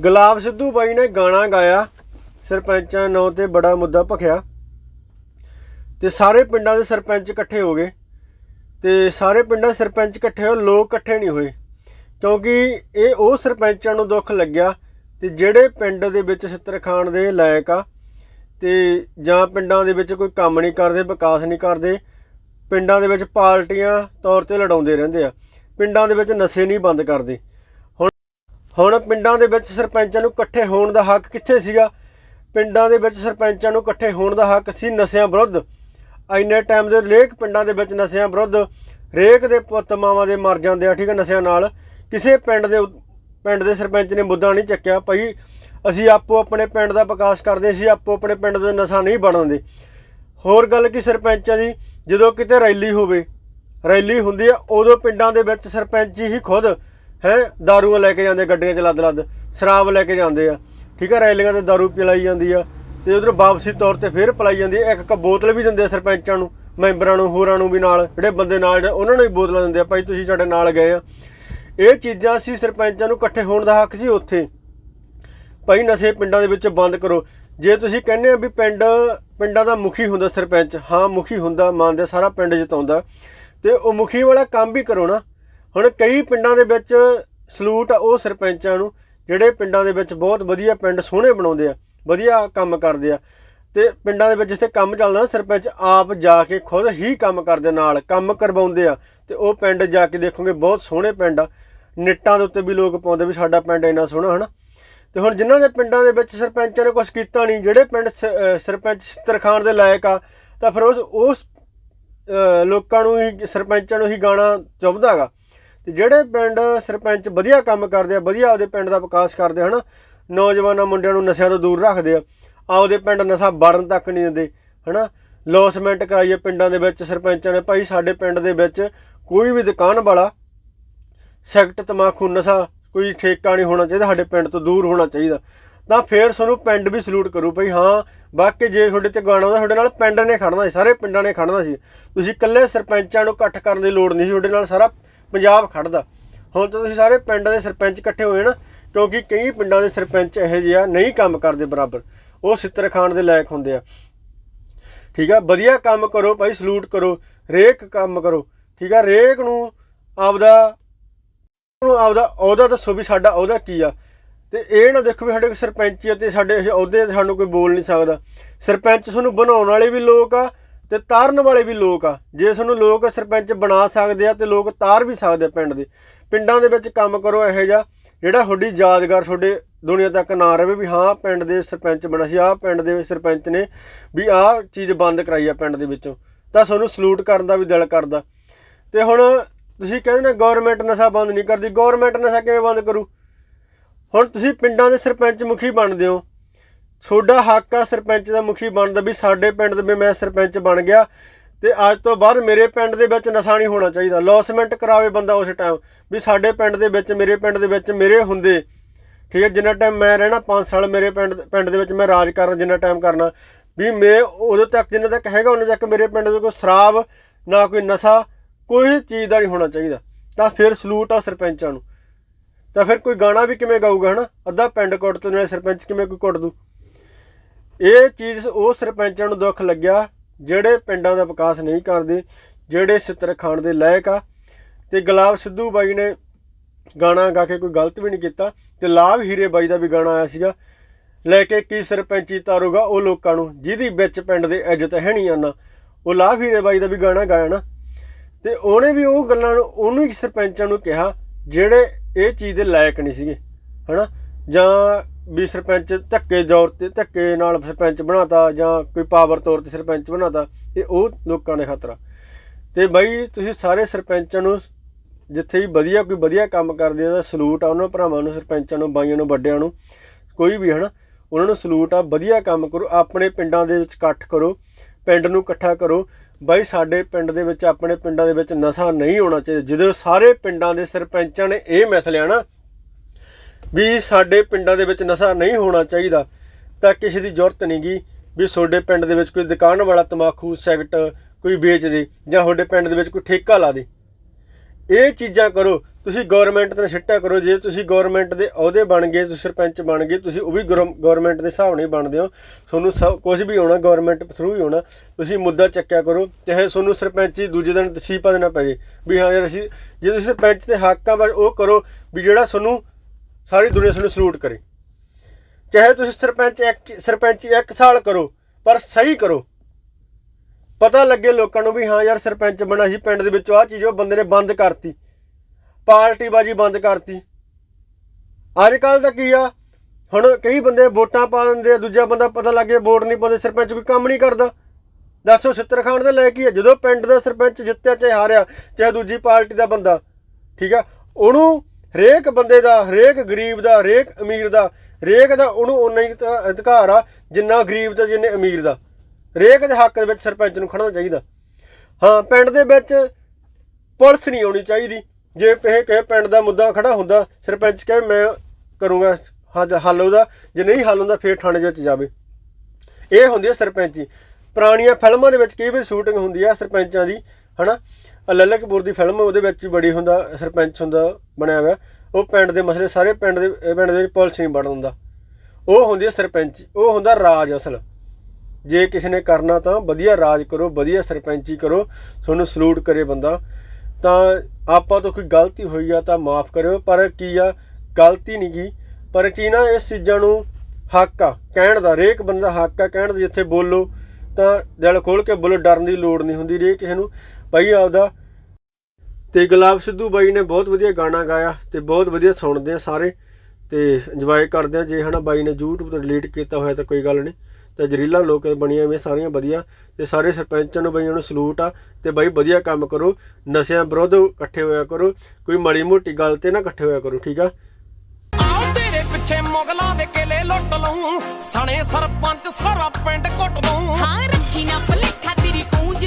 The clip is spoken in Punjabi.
ਗੁਲਾਬ ਸਿੱਧੂ ਬਾਈ ਨੇ ਗਾਣਾ ਗਾਇਆ, ਸਰਪੰਚਾਂ ਨਾਂ ਤੇ ਬੜਾ ਮੁੱਦਾ ਭਖਿਆ। ਤੇ ਸਾਰੇ ਪਿੰਡਾਂ ਦੇ ਸਰਪੰਚ ਇਕੱਠੇ ਹੋ ਗਏ। ਤੇ ਸਾਰੇ ਪਿੰਡਾਂ ਦੇ ਸਰਪੰਚ ਇਕੱਠੇ ਹੋਏ, ਲੋਕ ਇਕੱਠੇ ਨਹੀਂ ਹੋਏ। ਕਿਉਂਕਿ ਇਹ ਉਹ ਸਰਪੰਚਾਂ ਨੂੰ ਦੁੱਖ ਲੱਗਿਆ, ਤੇ ਜਿਹੜੇ ਪਿੰਡ ਦੇ ਵਿੱਚ ਛਿੱਤਰ ਖਾਣ ਦੇ ਲਾਇਕ ਆ, ਤੇ ਜਾਂ ਪਿੰਡਾਂ ਦੇ ਵਿੱਚ ਕੋਈ ਕੰਮ ਨਹੀਂ ਕਰਦੇ, ਵਿਕਾਸ ਨਹੀਂ ਕਰਦੇ, ਪਿੰਡਾਂ ਦੇ ਵਿੱਚ ਪਾਰਟੀਆਂ ਤੌਰ ਤੇ ਲੜਾਉਂਦੇ ਰਹਿੰਦੇ ਆ। ਪਿੰਡਾਂ ਦੇ ਵਿੱਚ ਨਸ਼ੇ ਨਹੀਂ ਬੰਦ ਕਰਦੇ। ਹੁਣ ਪਿੰਡਾਂ ਦੇ ਵਿੱਚ ਸਰਪੰਚਾਂ ਨੂੰ ਇਕੱਠੇ ਹੋਣ ਦਾ ਹੱਕ ਕਿੱਥੇ ਸੀਗਾ? ਪਿੰਡਾਂ ਦੇ ਵਿੱਚ ਸਰਪੰਚਾਂ ਨੂੰ ਇਕੱਠੇ ਹੋਣ ਦਾ ਹੱਕ ਸੀ ਨਸ਼ਿਆਂ ਵਿਰੁੱਧ। ਇੰਨੇ ਟਾਈਮ ਦੇ ਲੇਖ ਪਿੰਡਾਂ ਦੇ ਵਿੱਚ ਨਸ਼ਿਆਂ ਵਿਰੁੱਧ ਰੇਕ ਦੇ ਪੁੱਤ ਮਾਵਾਂ ਦੇ ਮਰ ਜਾਂਦੇ ਆ, ਠੀਕ ਹੈ ਨਸ਼ਿਆਂ ਨਾਲ। ਕਿਸੇ ਪਿੰਡ ਦੇ ਪਿੰਡ ਦੇ ਸਰਪੰਚ ਨੇ ਮੁੱਦਾ ਨਹੀਂ ਚੱਕਿਆ ਭਾਈ ਅਸੀਂ ਆਪੋ ਆਪਣੇ ਪਿੰਡ ਦਾ ਵਿਕਾਸ ਕਰਦੇ ਸੀ, ਆਪੋ ਆਪਣੇ ਪਿੰਡ ਦੇ ਨਸ਼ਾ ਨਹੀਂ ਬਣਾਉਂਦੇ। ਹੋਰ ਗੱਲ ਕੀ ਸਰਪੰਚਾਂ ਦੀ? ਜਦੋਂ ਕਿਤੇ ਰੈਲੀ ਹੋਵੇ, ਰੈਲੀ ਹੁੰਦੀ ਆ, ਉਦੋਂ ਪਿੰਡਾਂ ਦੇ ਵਿੱਚ ਸਰਪੰਚ ਹੀ ਖੁਦ ਹੈ, ਦਾਰੂਆਂ ਲੈ ਕੇ ਜਾਂਦੇ, ਗੱਡੀਆਂ ਚ ਲੱਦ ਲੱਦ, ਸ਼ਰਾਬ ਲੈ ਕੇ ਜਾਂਦੇ ਆ। ਠੀਕ ਆ ਰੈਲੀਆਂ ਤੇ ਦਾਰੂ ਪਿਲਾਈ ਜਾਂਦੀ ਆ। ਤੇ ਉਧਰ ਵਾਪਸੀ ਤੌਰ ਤੇ ਫੇਰ ਪਿਲਾਈ ਜਾਂਦੀ ਆ। ਇੱਕ ਇੱਕ ਬੋਤਲ ਵੀ ਦਿੰਦੇ ਆ ਸਰਪੰਚਾਂ ਨੂੰ, ਮੈਂਬਰਾਂ ਨੂੰ, ਹੋਰਾਂ ਨੂੰ ਵੀ ਨਾਲ, ਜਿਹੜੇ ਬੰਦੇ ਨਾਲ ਜਿਹੜੇ, ਉਹਨਾਂ ਨੂੰ ਵੀ ਬੋਤਲਾਂ ਦਿੰਦੇ ਆ, ਭਾਈ ਤੁਸੀਂ ਸਾਡੇ ਨਾਲ ਗਏ ਆ। ਇਹ ਚੀਜ਼ਾਂ ਸੀ ਸਰਪੰਚਾਂ ਨੂੰ ਇਕੱਠੇ ਹੋਣ ਦਾ ਹੱਕ ਸੀ ਉੱਥੇ। ਭਾਈ ਨਸ਼ੇ ਪਿੰਡਾਂ ਦੇ ਵਿੱਚ ਬੰਦ ਕਰੋ। ਜੇ ਤੁਸੀਂ ਕਹਿੰਦੇ ਆ ਵੀ ਪਿੰਡ, ਪਿੰਡਾਂ ਦਾ ਮੁਖੀ ਹੁੰਦਾ ਸਰਪੰਚ, ਹਾਂ ਮੁਖੀ ਹੁੰਦਾ ਮੰਨਦੇ ਸਾਰਾ ਪਿੰਡ ਜਿਤਾਉਂਦਾ। ਤੇ ਉਹ ਮੁਖੀ ਵਾਲਾ ਕੰਮ ਵੀ ਕਰੋ ਨਾ। ਹੁਣ ਕਈ ਪਿੰਡਾਂ ਦੇ ਵਿੱਚ ਸਲੂਟ ਆ ਉਹ ਸਰਪੰਚਾਂ ਨੂੰ, ਜਿਹੜੇ ਪਿੰਡਾਂ ਦੇ ਵਿੱਚ ਬਹੁਤ ਵਧੀਆ ਪਿੰਡ ਸੋਹਣੇ ਬਣਾਉਂਦੇ ਆ, ਵਧੀਆ ਕੰਮ ਕਰਦੇ ਆ। ਤੇ ਪਿੰਡਾਂ ਦੇ ਵਿੱਚ ਜਿੱਥੇ ਕੰਮ ਚੱਲਦਾ ਨਾ ਸਰਪੰਚ, ਆਪ ਜਾ ਕੇ ਖੁਦ ਹੀ ਕੰਮ ਕਰਦੇ ਨਾਲ, ਕੰਮ ਕਰਵਾਉਂਦੇ ਆ। ਤੇ ਉਹ ਪਿੰਡ ਜਾ ਕੇ ਦੇਖੋਗੇ ਬਹੁਤ ਸੋਹਣੇ ਪਿੰਡ ਆ। ਨਿੱਟਾਂ ਦੇ ਉੱਤੇ ਵੀ ਲੋਕ ਪਾਉਂਦੇ ਵੀ ਸਾਡਾ ਪਿੰਡ ਇੰਨਾ ਸੋਹਣਾ, ਹਨਾ? ਤੇ ਹੁਣ ਜਿਨ੍ਹਾਂ ਦੇ ਪਿੰਡਾਂ ਦੇ ਵਿੱਚ ਸਰਪੰਚਾਂ ਨੇ ਕੁਝ ਕੀਤਾ ਨਹੀਂ, ਜਿਹੜੇ ਪਿੰਡ ਸ- ਸਰਪੰਚ ਤਰਖਾਨ ਦੇ ਲਾਇਕ ਆ, ਤਾਂ ਫਿਰ ਉਸ ਉਸ ਲੋਕਾਂ ਨੂੰ ਹੀ, ਸਰਪੰਚਾਂ ਨੂੰ ਹੀ ਗਾਣਾ ਚੁੱਭਦਾ ਹੈਗਾ ਤੇ ਜਿਹੜੇ ਪਿੰਡ ਸਰਪੰਚ ਵਧੀਆ ਕੰਮ ਕਰਦੇ ਆ, ਵਧੀਆ ਆਪਦੇ ਪਿੰਡ ਦਾ ਵਿਕਾਸ ਕਰਦੇ ਹਨ, ਨੌਜਵਾਨਾਂ ਮੁੰਡਿਆਂ ਨੂੰ ਨਸ਼ਿਆਂ ਤੋਂ ਦੂਰ ਰੱਖਦੇ ਆ, ਆਪਦੇ ਪਿੰਡ ਨਸ਼ਾ ਵੜਨ ਤੱਕ ਨਹੀਂ ਦਿੰਦੇ, ਹਨਾ ਲੌਸਮੈਂਟ ਕਰਾਈਏ ਪਿੰਡਾਂ ਦੇ ਵਿੱਚ ਸਰਪੰਚਾਂ ਨੇ, ਭਾਈ ਸਾਡੇ ਪਿੰਡ ਦੇ ਵਿੱਚ ਕੋਈ ਵੀ ਦੁਕਾਨ ਵਾਲਾ ਸੈਕਟ ਤਮਾਕੂ ਨਸ਼ਾ ਕੋਈ ਠੇਕਾ ਨਹੀਂ ਹੋਣਾ ਚਾਹੀਦਾ, ਸਾਡੇ ਪਿੰਡ ਤੋਂ ਦੂਰ ਹੋਣਾ ਚਾਹੀਦਾ, ਤਾਂ ਫੇਰ ਤੁਹਾਨੂੰ ਪਿੰਡ ਵੀ ਸਲੂਟ ਕਰੂ ਭਾਈ ਹਾਂ, ਬਾਕੀ ਜੇ ਤੁਹਾਡੇ ਤੇ ਗਾਣਾ ਆਉਂਦਾ, ਤੁਹਾਡੇ ਨਾਲ ਪਿੰਡ ਨੇ ਖੜਨਾ ਸੀ, ਸਾਰੇ ਪਿੰਡਾਂ ਨੇ ਖੜਨਾ ਸੀ, ਤੁਸੀਂ ਇਕੱਲੇ ਸਰਪੰਚਾਂ ਨੂੰ ਇਕੱਠ ਕਰਨ ਦੀ ਲੋੜ ਨਹੀਂ ਸੀ, ਤੁਹਾਡੇ ਨਾਲ ਸਾਰਾ ਪੰਜਾਬ ਖੜਦਾ ਹੁਣ ਤਾਂ ਤੁਸੀਂ ਸਾਰੇ ਪਿੰਡਾਂ ਦੇ ਸਰਪੰਚ ਇਕੱਠੇ ਹੋਏ ਨਾ, ਕਿਉਂਕਿ ਕਈ ਪਿੰਡਾਂ ਦੇ ਸਰਪੰਚ ਇਹੋ ਜਿਹੇ ਆ, ਨਹੀਂ ਕੰਮ ਕਰਦੇ ਬਰਾਬਰ। ਉਹ ਸਿੱਤਰ ਖਾਣ ਦੇ ਲਾਇਕ ਹੁੰਦੇ ਆ। ਠੀਕ ਆ, ਵਧੀਆ ਕੰਮ ਕਰੋ, ਭਾਈ ਸਲੂਟ ਕਰੋ ਰੇਕ ਕੰਮ ਕਰੋ। ਠੀਕ ਆ ਰੇਕ ਨੂੰ ਆਪਦਾ ਨੂੰ ਆਪਦਾ ਅਹੁਦਾ ਦੱਸੋ ਵੀ ਸਾਡਾ ਅਹੁਦਾ ਕੀ ਆ। ਤੇ ਇਹ ਨਾ ਦੇਖੋ ਵੀ ਸਾਡੇ ਕੋਲ ਸਰਪੰਚੀ ਅਤੇ ਸਾਡੇ ਇਹ ਅਹੁਦੇ ਸਾਨੂੰ ਕੋਈ ਬੋਲ ਨਹੀਂ ਸਕਦਾ। ਸਰਪੰਚ ਤੁਹਾਨੂੰ ਬਣਾਉਣ ਵਾਲੇ ਵੀ ਲੋਕ ਆ ਤੇ ਤਾਰਨ ਵਾਲੇ ਵੀ ਲੋਕ ਆ। ਜੇ ਤੁਹਾਨੂੰ ਲੋਕ ਸਰਪੰਚ ਬਣਾ ਸਕਦੇ ਆ, ਤੇ ਲੋਕ ਤਾਰ ਵੀ ਸਕਦੇ ਪਿੰਡ ਦੇ। ਪਿੰਡਾਂ ਦੇ ਵਿੱਚ ਕੰਮ ਕਰੋ ਇਹੋ ਜਿਹਾ, ਜਿਹੜਾ ਤੁਹਾਡੀ ਯਾਦਗਾਰ ਤੁਹਾਡੇ ਦੁਨੀਆ ਤੱਕ ਨਾ ਰਹੇ ਵੀ ਹਾਂ, ਪਿੰਡ ਦੇ ਸਰਪੰਚ ਬਣਾ ਸੀ, ਆਹ ਪਿੰਡ ਦੇ ਸਰਪੰਚ ਨੇ ਵੀ ਆਹ ਚੀਜ਼ ਬੰਦ ਕਰਾਈ ਆ ਪਿੰਡ ਦੇ ਵਿੱਚੋਂ। ਤਾਂ ਤੁਹਾਨੂੰ ਸਲੂਟ ਕਰਨ ਦਾ ਵੀ ਦਿਲ ਕਰਦਾ। ਤੇ ਹੁਣ ਤੁਸੀਂ ਕਹਿੰਦੇ ਨਾ ਗਵਰਨਮੈਂਟ ਨਸ਼ਾ ਬੰਦ ਨਹੀਂ ਕਰਦੀ, ਗਵਰਨਮੈਂਟ ਨਸ਼ਾ ਕਿਵੇਂ ਬੰਦ ਕਰੂ? ਹੁਣ ਤੁਸੀਂ ਪਿੰਡਾਂ ਦੇ ਸਰਪੰਚ ਮੁਖੀ ਬਣਦੇ ਹੋ। ਤੁਹਾਡਾ ਹੱਕ ਆ ਸਰਪੰਚ ਦਾ ਮੁਖੀ ਬਣਦਾ ਵੀ ਸਾਡੇ ਪਿੰਡ ਦੇ ਵੀ ਮੈਂ ਸਰਪੰਚ ਬਣ ਗਿਆ ਤੇ ਅੱਜ ਤੋਂ ਬਾਅਦ ਮੇਰੇ ਪਿੰਡ ਦੇ ਵਿੱਚ ਨਸ਼ਾ ਨਹੀਂ ਹੋਣਾ ਚਾਹੀਦਾ। ਲੌਸਮੈਂਟ ਕਰਾਵੇ ਬੰਦਾ ਉਸ ਟਾਈਮ ਵੀ ਸਾਡੇ ਪਿੰਡ ਦੇ ਵਿੱਚ, ਮੇਰੇ ਪਿੰਡ ਦੇ ਵਿੱਚ ਮੇਰੇ ਹੁੰਦੇ। ਠੀਕ ਹੈ, ਜਿੰਨਾ ਟਾਈਮ ਮੈਂ ਰਹਿਣਾ 5 ਸਾਲ ਮੇਰੇ ਪਿੰਡ ਪਿੰਡ ਦੇ ਵਿੱਚ ਮੈਂ ਰਾਜ ਕਰਨਾ, ਜਿੰਨਾ ਟਾਈਮ ਕਰਨਾ। ਵੀ ਮੈਂ ਉਦੋਂ ਤੱਕ, ਜਿੰਨਾ ਤੱਕ ਹੈਗਾ ਉਹਨਾਂ ਤੱਕ ਮੇਰੇ ਪਿੰਡ ਦੇ ਕੋਈ ਸ਼ਰਾਬ, ਨਾ ਕੋਈ ਨਸ਼ਾ, ਕੋਈ ਚੀਜ਼ ਦਾ ਨਹੀਂ ਹੋਣਾ ਚਾਹੀਦਾ। ਤਾਂ ਫਿਰ ਸਲੂਟ ਆ ਸਰਪੰਚਾਂ ਨੂੰ। ਤਾਂ ਫਿਰ ਕੋਈ ਗਾਣਾ ਵੀ ਕਿਵੇਂ ਗਾਊਗਾ, ਹਨਾ? ਅੱਧਾ ਪਿੰਡ ਕੁੱਟ ਤੋਂ ਨਾਲੇ ਸਰਪੰਚ ਕਿਵੇਂ ਕੋਈ ਕੁੱਟ ਦੂ? ਇਹ ਚੀਜ਼ ਉਹ ਸਰਪੰਚਾਂ ਨੂੰ ਦੁੱਖ ਲੱਗਿਆ, ਜਿਹੜੇ ਪਿੰਡਾਂ ਦਾ ਵਿਕਾਸ ਨਹੀਂ ਕਰਦੇ, ਜਿਹੜੇ ਸਿੱਤਰ ਖਾਣ ਦੇ ਲਾਇਕ ਆ। ਤੇ ਗੁਲਾਬ ਸਿੱਧੂ ਬਾਈ ਨੇ ਗਾਣਾ ਗਾ ਕੇ ਕੋਈ ਗਲਤ ਵੀ ਨਹੀਂ ਕੀਤਾ, ਤੇ ਲਾਭ ਹੀਰੇ ਬਾਈ ਦਾ ਵੀ ਗਾਣਾ ਆਇਆ ਸੀਗਾ। ਲੈ ਕੇ ਕੀ ਸਰਪੰਚੀ ਤਾਰੂਗਾ ਉਹ ਲੋਕਾਂ ਨੂੰ, ਜਿਹਦੀ ਵਿੱਚ ਪਿੰਡ ਦੇ ਇੱਜ਼ਤ ਹੈ ਨਹੀਂ ਆਨਾ, ਉਹ ਲਾਭ ਹੀਰੇ ਬਾਈ ਦਾ ਵੀ ਗਾਣਾ ਗਾਇਆ ਨਾ। ਤੇ ਉਹਨੇ ਵੀ ਉਹ ਗੱਲਾਂ ਨੂੰ, ਉਹਨੂੰ ਹੀ ਸਰਪੰਚਾਂ ਨੂੰ ਕਿਹਾ, ਜਿਹੜੇ ਇਹ ਚੀਜ਼ ਦੇ ਲਾਇਕ ਨਹੀਂ ਸੀਗੇ, ਹਨਾ? ਜਾਂ ਵੀ ਸਰਪੰਚ ਧੱਕੇ ਜ਼ੋਰ ਤੇ ਧੱਕੇ ਨਾਲ ਸਰਪੰਚ ਬਣਾਤਾ ਜਾਂ ਕੋਈ ਪਾਵਰ ਤੌਰ ਤੇ ਸਰਪੰਚ ਬਣਾਤਾ, ਇਹ ਉਹ ਲੋਕਾਂ ਦੇ ਖਤਰਾ ਤੇ ਬਾਈ ਤੁਸੀਂ ਸਾਰੇ ਸਰਪੰਚਾਂ ਨੂੰ ਜਿੱਥੇ ਵੀ ਵਧੀਆ ਕੋਈ ਵਧੀਆ ਕੰਮ ਕਰਦੇ ਆ ਸਲੂਟ ਆ ਉਹਨਾਂ ਭਰਾਵਾਂ ਨੂੰ, ਸਰਪੰਚਾਂ ਨੂੰ, ਬਾਈਆਂ ਨੂੰ, ਵੱਡਿਆਂ ਨੂੰ, ਕੋਈ ਵੀ ਹਨਾ, ਉਹਨਾਂ ਨੂੰ ਸਲੂਟ ਆ, ਵਧੀਆ ਕੰਮ ਕਰੋ, ਆਪਣੇ ਪਿੰਡਾਂ ਦੇ ਵਿੱਚ ਇਕੱਠ ਕਰੋ, ਪਿੰਡ ਨੂੰ ਇਕੱਠਾ ਕਰੋ। ਬਾਈ ਸਾਡੇ ਪਿੰਡ ਦੇ ਵਿੱਚ, ਆਪਣੇ ਪਿੰਡਾਂ ਦੇ ਵਿੱਚ ਨਸ਼ਾ ਨਹੀਂ ਹੋਣਾ ਚਾਹੀਦਾ। ਜਦੋਂ ਸਾਰੇ ਪਿੰਡਾਂ ਦੇ ਸਰਪੰਚਾਂ ਨੇ ਇਹ ਮਸਲਿਆ ਨਾ ਵੀ ਸਾਡੇ ਪਿੰਡਾਂ ਦੇ ਵਿੱਚ ਨਸ਼ਾ ਨਹੀਂ ਹੋਣਾ ਚਾਹੀਦਾ, ਤਾਂ ਕਿਸੇ ਦੀ ਜ਼ਰੂਰਤ ਨਹੀਂਗੀ ਵੀ ਤੁਹਾਡੇ ਪਿੰਡ ਦੇ ਵਿੱਚ ਕੋਈ ਦੁਕਾਨ ਵਾਲਾ ਤਮਾਕੂ ਸਿਗਰਟ ਕੋਈ ਵੇਚ ਦੇ ਜਾਂ ਤੁਹਾਡੇ ਪਿੰਡ ਦੇ ਵਿੱਚ ਕੋਈ ਠੇਕਾ ਲਾ ਦੇ। ਇਹ ਚੀਜ਼ਾਂ ਕਰੋ, ਤੁਸੀਂ ਗਵਰਨਮੈਂਟ ਤੇ ਸਿੱਟਿਆ ਕਰੋ, ਜੇ ਤੁਸੀਂ ਗਵਰਨਮੈਂਟ ਦੇ ਅਹੁਦੇ ਬਣ ਗਏ, ਤੁਸੀਂ ਸਰਪੰਚ ਬਣ ਗਏ, ਤੁਸੀਂ ਉਹ ਵੀ ਗਵਰਨਮੈਂਟ ਦੇ ਹਿਸਾਬ ਨਾਲ ਹੀ ਬਣਦੇ ਹੋ। ਤੁਹਾਨੂੰ ਸਭ ਕੁਝ ਵੀ ਆਉਣਾ ਗਵਰਨਮੈਂਟ ਥਰੂ ਹੀ ਆਉਣਾ ਤੁਸੀਂ ਮੁੱਦਾ ਚੱਕਿਆ ਕਰੋ, ਚਾਹੇ ਤੁਹਾਨੂੰ ਸਰਪੰਚੀ ਦੂਜੇ ਦਿਨ ਤਸੀਪਾ ਦੇਣਾ ਪਵੇ, ਵੀ ਹਾਂ ਯਾਰ ਅਸੀਂ, ਜੇ ਤੁਸੀਂ ਸਰਪੰਚ ਤੇ ਹੱਕ ਆ, ਬਸ ਉਹ ਕਰੋ ਵੀ ਜਿਹੜਾ ਤੁਹਾਨੂੰ ਸਾਰੀ ਦੁਨੀਆ ਤੁਹਾਨੂੰ ਸਲੂਟ ਕਰੇ। ਚਾਹੇ ਤੁਸੀਂ ਸਰਪੰਚ ਇੱਕ, ਸਰਪੰਚੀ ਇੱਕ ਸਾਲ ਕਰੋ, ਪਰ ਸਹੀ ਕਰੋ। ਪਤਾ ਲੱਗੇ ਲੋਕਾਂ ਨੂੰ ਵੀ ਹਾਂ ਯਾਰ ਸਰਪੰਚ ਬਣਾ ਸੀ, ਪਿੰਡ ਦੇ ਵਿੱਚ ਆਹ ਚੀਜ਼ ਉਹ ਬੰਦੇ ਨੇ ਬੰਦ ਕਰਤੀ। ਪਾਰਟੀ ਬਾਜੀ ਬੰਦ ਕਰਤੀ। ਅੱਜ ਕੱਲ ਤਾਂ ਕੀ ਆ, ਹੁਣ ਕਈ ਬੰਦੇ ਵੋਟਾਂ ਪਾ ਦਿੰਦੇ ਆ, ਦੂਜਾ ਬੰਦਾ ਪਤਾ ਲੱਗ ਗਿਆ ਵੋਟ ਨਹੀਂ ਪਾਉਂਦੇ, ਸਰਪੰਚ ਕੋਈ ਕੰਮ ਨਹੀਂ ਕਰਦਾ। ਦੱਸੋ ਸਿੱਤਰ ਖਾਣ ਦੇ ਲੈ ਕੀ ਆ? ਜਦੋਂ ਪਿੰਡ ਦਾ ਸਰਪੰਚ ਜਿੱਤਿਆ, ਚਾਹੇ ਹਾਰਿਆ, ਚਾਹੇ ਦੂਜੀ ਪਾਰਟੀ ਦਾ ਬੰਦਾ, ਠੀਕ ਆ? ਉਹਨੂੰ ਹਰੇਕ ਬੰਦੇ ਦਾ, ਹਰੇਕ ਗਰੀਬ ਦਾ, ਹਰੇਕ ਅਮੀਰ ਦਾ, ਹਰੇਕ ਦਾ ਉਹਨੂੰ ਉਨਾ ਹੀ ਅਧਿਕਾਰ ਆ ਜਿੰਨਾ ਗਰੀਬ ਦਾ ਜਿੰਨੇ ਅਮੀਰ ਦਾ। ਹਰੇਕ ਦੇ ਹੱਕ ਦੇ ਵਿੱਚ ਸਰਪੰਚ ਨੂੰ ਖੜਨਾ ਚਾਹੀਦਾ। ਹਾਂ, ਪਿੰਡ ਦੇ ਵਿੱਚ ਪੁਲਿਸ ਨਹੀਂ ਆਉਣੀ ਚਾਹੀਦੀ। ਜੇ ਇਹ ਕਹੇ ਪਿੰਡ ਦਾ ਮੁੱਦਾ ਖੜਾ ਹੁੰਦਾ, ਸਰਪੰਚ ਕਹੇ, ਮੈਂ ਕਰੂੰਗਾ ਹੱਲ ਹੱਲ ਉਹਦਾ। ਜੇ ਨਹੀਂ ਹੱਲ ਹੁੰਦਾ, ਫੇਰ ਥਾਣੇ ਦੇ ਵਿੱਚ ਜਾਵੇ। ਇਹ ਹੁੰਦੀ ਹੈ ਸਰਪੰਚੀ। ਪੁਰਾਣੀਆਂ ਫਿਲਮਾਂ ਦੇ ਵਿੱਚ ਕਈ ਵਾਰ ਸ਼ੂਟਿੰਗ ਹੁੰਦੀ ਆ ਸਰਪੰਚਾਂ ਦੀ, ਹਨਾ? ਆਹ ਕਪੂਰ ਦੀ ਫਿਲਮ ਉਹਦੇ ਵਿੱਚ ਬੜੀ ਹੁੰਦਾ, ਸਰਪੰਚ ਹੁੰਦਾ, ਬਣਿਆ ਹੋਇਆ। ਉਹ ਪਿੰਡ ਦੇ ਮਸਲੇ ਸਾਰੇ ਪਿੰਡ ਦੇ ਪਿੰਡ ਦੇ ਵਿੱਚ ਪੁਲਿਸ ਨਹੀਂ ਵੜਨ ਦਿੰਦਾ। ਉਹ ਹੁੰਦੀ ਸਰਪੰਚ, ਉਹ ਹੁੰਦਾ ਰਾਜ ਅਸਲ। ਜੇ ਕਿਸੇ ਨੇ ਕਰਨਾ ਤਾਂ ਵਧੀਆ ਰਾਜ ਕਰੋ, ਵਧੀਆ ਸਰਪੰਚੀ ਕਰੋ, ਤੁਹਾਨੂੰ ਸਲੂਟ ਕਰੇ ਬੰਦਾ। ਤਾਂ ਆਪਾਂ ਤੋਂ ਕੋਈ ਗਲਤੀ ਹੋਈ ਆ ਤਾਂ ਮਾਫ ਕਰਿਓ, ਪਰ ਕੀ ਆ, ਗਲਤੀ ਨਹੀਂ ਗਈ ਪਰ ਕੀ ਨਾ ਇਸ ਚੀਜ਼ਾਂ ਨੂੰ ਹੱਕ ਆ, ਕਹਿਣ ਦਾ, ਹਰੇਕ ਬੰਦਾ ਹੱਕ ਆ, ਕਹਿਣ ਦਾ, ਜਿੱਥੇ ਬੋਲੋ ਤਾਂ ਦਿਲ ਖੋਲ ਕੇ ਬੋਲੋ, ਡਰਨ ਦੀ ਲੋੜ ਨਹੀਂ ਹੁੰਦੀ ਰੇ ਕਿਸੇ ਨੂੰ ਭਾਈ ਆਪਦਾ। ਤੇ ਗੁਲਾਬ ਸਿੱਧੂ ਬਾਈ ਨੇ ਬਹੁਤ ਵਧੀਆ ਗਾਣਾ ਗਾਇਆ ਤੇ ਬਹੁਤ ਵਧੀਆ ਸੁਣਦੇ ਆ ਸਾਰੇ। ਤੇ ਇੰਜੋਏ ਕਰਦੇ ਆ। ਜੇ ਹਨਾ ਬਾਈ ਨੇ YouTube ਤੋਂ ਡਿਲੀਟ ਕੀਤਾ ਹੋਇਆ ਤਾਂ ਕੋਈ ਗੱਲ ਨਹੀਂ। ਤੇ ਜਰੀਲਾ ਲੋਕ ਬਣੀਆਂ ਵੀ ਸਾਰੀਆਂ ਵਧੀਆ। ਤੇ ਸਾਰੇ ਸਰਪੰਚਾਂ ਨੂੰ ਬਈਆਂ ਨੂੰ ਸਲੂਟ ਆ। ਤੇ ਬਾਈ ਵਧੀਆ ਕੰਮ ਕਰੋ। ਨਸ਼ਿਆਂ ਵਿਰੁੱਧ ਇਕੱਠੇ ਹੋਇਆ ਕਰੋ। ਕੋਈ ਮਾੜੀ ਮੋਟੀ ਗੱਲ ਤੇ ਨਾ ਇਕੱਠੇ ਹੋਇਆ ਕਰੋ ਠੀਕ ਆ? ਆਓ ਤੇਰੇ ਪਿੱਛੇ ਮੁਗਲਾਂ ਦੇ ਕਿਲੇ ਲੁੱਟ ਲਊ। ਸਣੇ ਸਰਪੰਚ ਸਾਰਾ ਪਿੰਡ ਕੁੱਟ ਦਊ। ਹਾਂ ਰੱਖੀ ਨਾ ਭਲੇਖਾ ਤੇਰੀ ਕੂੰਜ ਦਵਜੂ